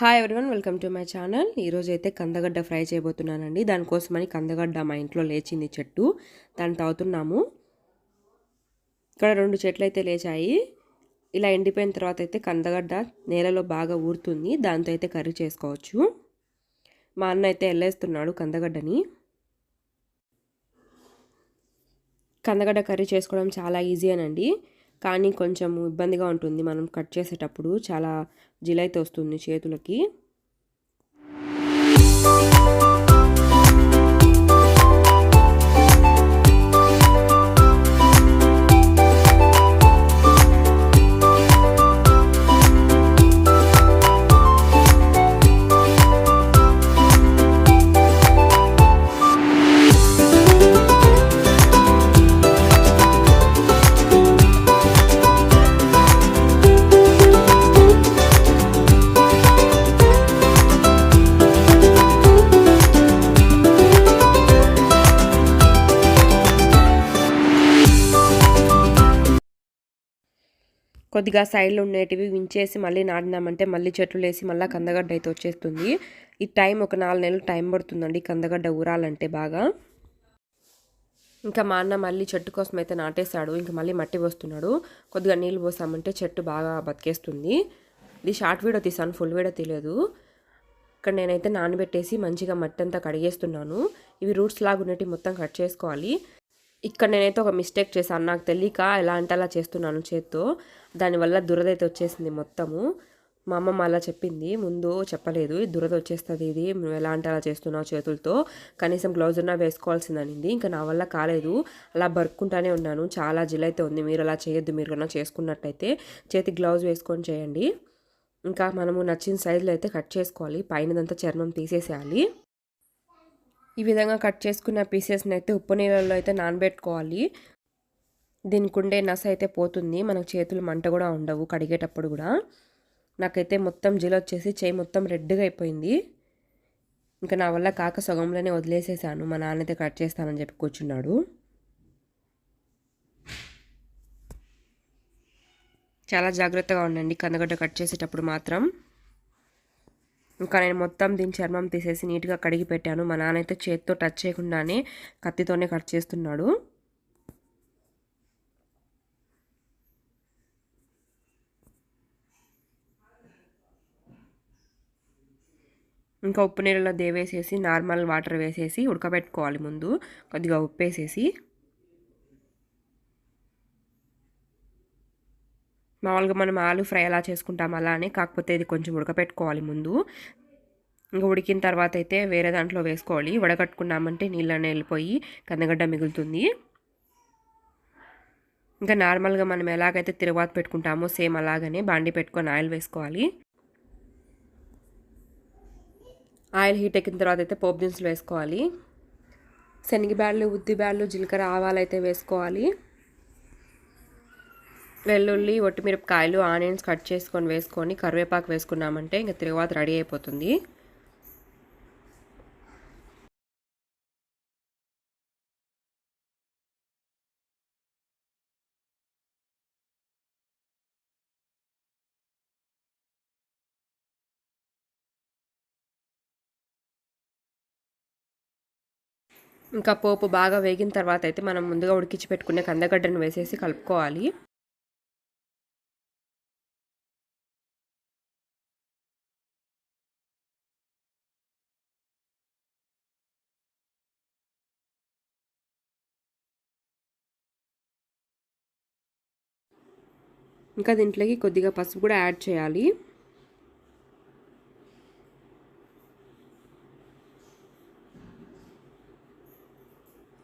Hi everyone welcome to my channel ఈరోజు అయితే కందగడ్డ ఫ్రై చేయబోతున్నానండి. దానికోసమని కందగడ్డ మా ఇంట్లో లేచింది చెట్టు. దాన్ని తాగుతున్నాము. ఇక్కడ రెండు చెట్లు అయితే లేచాయి. ఇలా ఎండిపోయిన తర్వాత అయితే కందగడ్డ నేలలో బాగా ఊరుతుంది. దాంతో అయితే కర్రీ చేసుకోవచ్చు. మా అన్న అయితే వెళ్ళేస్తున్నాడు కందగడ్డని. కందగడ్డ కర్రీ చేసుకోవడం చాలా ఈజీ అనండి. కానీ కొంచెం ఇబ్బందిగా ఉంటుంది మనం కట్ చేసేటప్పుడు. చాలా జిలైతే వస్తుంది చేతులకి. కొద్దిగా సైడ్లో ఉండేటివి వించేసి మళ్ళీ నాటినామంటే మళ్ళీ చెట్లు వేసి మళ్ళీ కందగడ్డ అయితే వచ్చేస్తుంది. ఈ టైం ఒక నాలుగు నెలలు టైం పడుతుందండి కందగడ్డ ఊరాలంటే బాగా. ఇంకా మా అన్న మళ్ళీ చెట్టు కోసం అయితే నాటేశాడు. ఇంకా మళ్ళీ మట్టి పోస్తున్నాడు. కొద్దిగా నీళ్ళు పోసామంటే చెట్టు బాగా బతికేస్తుంది. ఇది షార్ట్ వీడియో తీసాను ఫుల్ వీడియో తీయలేదు. ఇక్కడ నేనైతే నానబెట్టేసి మంచిగా మట్టి అంతా కడిగేస్తున్నాను. ఇవి రూట్స్ లాగా ఉన్నట్టు మొత్తం కట్ చేసుకోవాలి. ఇక్కడ నేనైతే ఒక మిస్టేక్ చేశాను. నాకు తెలియక ఎలా అంటే అలా చేస్తున్నాను చేత్తో. దానివల్ల దురదైతే వచ్చేసింది మొత్తము. మా అమ్మమ్మ అలా చెప్పింది. ముందు చెప్పలేదు. దురద వచ్చేస్తుంది ఇది. నువ్వు ఎలా అంటే అలా చేస్తున్నావు చేతులతో. కనీసం గ్లౌజ్ ఉన్నా వేసుకోవాల్సిందనింది. ఇంకా నా వల్ల కాలేదు. అలా బరుక్కుంటానే ఉన్నాను. చాలా జిలైతే ఉంది. మీరు అలా చేయొద్దు. మీరు కన్నా చేసుకున్నట్టయితే చేతికి గ్లౌజ్ వేసుకొని చేయండి. ఇంకా మనము నచ్చిన సైజులో అయితే కట్ చేసుకోవాలి. పైనదంతా చర్మం తీసేసేయాలి. ఈ విధంగా కట్ చేసుకున్న పీసెస్ని అయితే ఉప్పు నీళ్ళల్లో అయితే నానబెట్టుకోవాలి. దీనికి ఉండే నస అయితే పోతుంది. మనకు చేతులు మంట కూడా ఉండవు కడిగేటప్పుడు కూడా. నాకైతే మొత్తం జిల్ వచ్చేసి చేయి మొత్తం రెడ్గా అయిపోయింది. ఇంకా నా వల్ల కాక సగంలోనే వదిలేసేసాను. మా నాన్నైతే కట్ చేస్తానని చెప్పి కూర్చున్నాడు. చాలా జాగ్రత్తగా ఉండండి. కందగడ్డ కట్ చేసేటప్పుడు మాత్రం. ఇంకా నేను మొత్తం దీని చర్మం తీసేసి నీట్గా కడిగి పెట్టాను. మా నాన్న అయితే చేతితో టచ్ చేయకుండానే కత్తితోనే కట్ చేస్తున్నాడు. ఇంకా ఉప్పు నీళ్ళలో దేవేసేసి నార్మల్ వాటర్ వేసేసి ఉడకబెట్టుకోవాలి ముందు. కొద్దిగా ఉప్పు వేసేసి మామూలుగా మనం ఆలు ఫ్రై ఎలా చేసుకుంటాం అలానే కాకపోతే ఇది కొంచెం ఉడకపెట్టుకోవాలి ముందు. ఇంకా ఉడికిన తర్వాత అయితే వేరే దాంట్లో వేసుకోవాలి. వడగట్టుకున్నామంటే నీళ్ళనే వెళ్ళిపోయి కందగడ్డ మిగులుతుంది. ఇంకా నార్మల్గా మనం ఎలాగైతే తిరువాత పెట్టుకుంటామో సేమ్ అలాగనే బాండి పెట్టుకొని ఆయిల్ వేసుకోవాలి. ఆయిల్ హీట్ ఎక్కిన తర్వాత అయితే పోపు దినుసులు వేసుకోవాలి. శనగబ్యాళ్ళు ఉద్ది బ్యాళ్ళు జీలకర్ర ఆవాలు అయితే వేసుకోవాలి. వెల్లుల్లి ఒట్టిమిరపకాయలు ఆనియన్స్ కట్ చేసుకొని వేసుకొని కరివేపాకు వేసుకున్నామంటే ఇంకా తిరువాత రెడీ అయిపోతుంది. ఇంకా పోపు బాగా వేగిన తర్వాత అయితే మనం ముందుగా ఉడికించి పెట్టుకునే కందగడ్డను వేసేసి కలుపుకోవాలి. ఇంకా దీంట్లోకి కొద్దిగా పసుపు కూడా యాడ్ చేయాలి.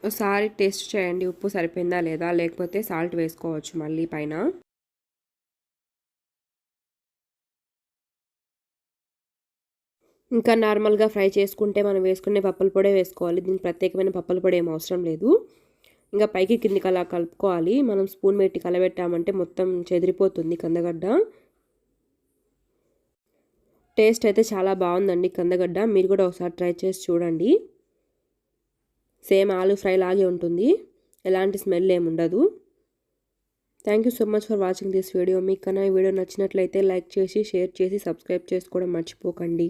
ఒకసారి టేస్ట్ చేయండి ఉప్పు సరిపోయిందా లేదా? లేకపోతే సాల్ట్ వేసుకోవచ్చు మళ్ళీ పైన. ఇంకా నార్మల్గా ఫ్రై చేసుకుంటే మనం వేసుకునే పప్పుల పొడి వేసుకోవాలి. దీనికి ప్రత్యేకమైన పప్పుల పొడి ఏం అవసరం లేదు. ఇంకా పైకి కిందికి అలా కలుపుకోవాలి. మనం స్పూన్ పెట్టి కలబెట్టామంటే మొత్తం చెదిరిపోతుంది కందగడ్డ. టేస్ట్ అయితే చాలా బాగుందండి కందగడ్డ. మీరు కూడా ఒకసారి ట్రై చేసి చూడండి. సేమ్ ఆలు ఫ్రై లాగే ఉంటుంది. ఎలాంటి స్మెల్ ఏమి ఉండదు. Thank you so much for watching this video మీకు కన్నా ఈ వీడియో నచ్చినట్లయితే లైక్ చేసి షేర్ చేసి సబ్స్క్రైబ్ చేసుకోవడం మర్చిపోకండి.